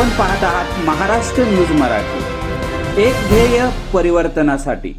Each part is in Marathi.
आपण पाहत आहात महाराष्ट्र न्यूज मराठी. एक ध्येय परिवर्तनासाठी.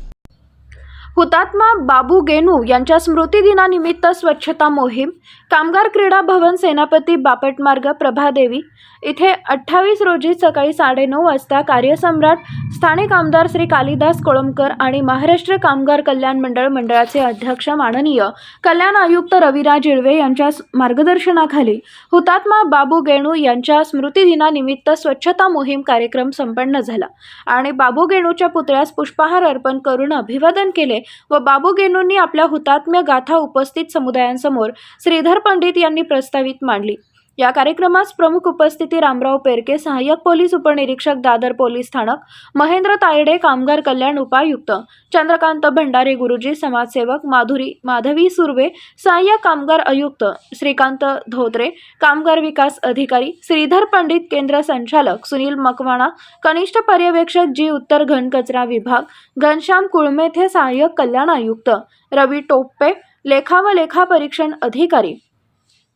हुतात्मा बाबू गेनू यांच्या स्मृतिदिनानिमित्त स्वच्छता मोहीम कामगार क्रीडा भवन सेनापती बापट मार्ग प्रभादेवी इथे अठ्ठावीस रोजी सकाळी साडेनऊ वाजता कार्यसम्राट स्थानिक आमदार श्री कालिदास कोळंबकर आणि महाराष्ट्र कामगार कल्याण मंडळ मंडळाचे अध्यक्ष माननीय कल्याण आयुक्त रविराज इळवे यांच्या मार्गदर्शनाखाली हुतात्मा बाबू गेणू यांच्या स्मृतिदिनानिमित्त स्वच्छता मोहीम कार्यक्रम संपन्न झाला. आणि बाबू गेणूच्या पुतळ्यास पुष्पहार अर्पण करून अभिवादन केले व बाबू गेणूंनी आपल्या हुतात्म्य गाथा उपस्थित समुदायांसमोर श्रीधर पंडित यांनी प्रस्तावित मांडली. या कार्यक्रमास प्रमुख उपस्थिती रामराव पेरके सहाय्यक पोलीस उपनिरीक्षक दादर पोलीस स्थानक महेंद्र तायडे कामगार कल्याण उपायुक्त चंद्रकांत भंडारे गुरुजी समाजसेवक माधुरी माधवी सुर्वे सहाय्यक कामगार आयुक्त श्रीकांत धोत्रे कामगार विकास अधिकारी श्रीधर पंडित केंद्र संचालक सुनील मकवाणा कनिष्ठ पर्यवेक्षक जी उत्तर घनकचरा विभाग घनश्याम कुळमेथे सहाय्यक कल्याण आयुक्त रवी टोप्पे लेखा व लेखा परीक्षण अधिकारी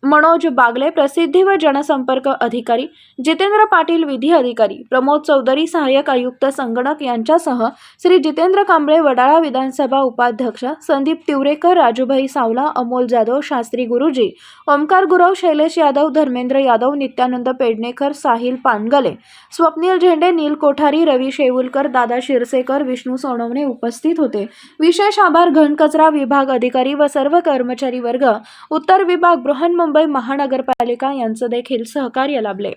मनोज बागले प्रसिद्धी व जनसंपर्क अधिकारी जितेंद्र पाटील विधी अधिकारी प्रमोद चौधरी सहाय्यक आयुक्त संगणक यांच्यासह श्री जितेंद्र कांबळे वडाळा विधानसभा उपाध्यक्ष संदीप तिवरेकर राजूभाई सावला अमोल जाधव शास्त्री गुरुजी ओमकार गुरव शैलेश यादव धर्मेंद्र यादव नित्यानंद पेडणेकर साहिल पानगले स्वप्नील झेंडे नील कोठारी रवी शेवुलकर दादा शिरसेकर विष्णू सोनवणे उपस्थित होते. विशेष आभार घनकचरा विभाग अधिकारी व सर्व कर्मचारी वर्ग उत्तर विभाग बृहन्मुंबई महानगरपालिका यांचं देखील सहकार्य लाभले.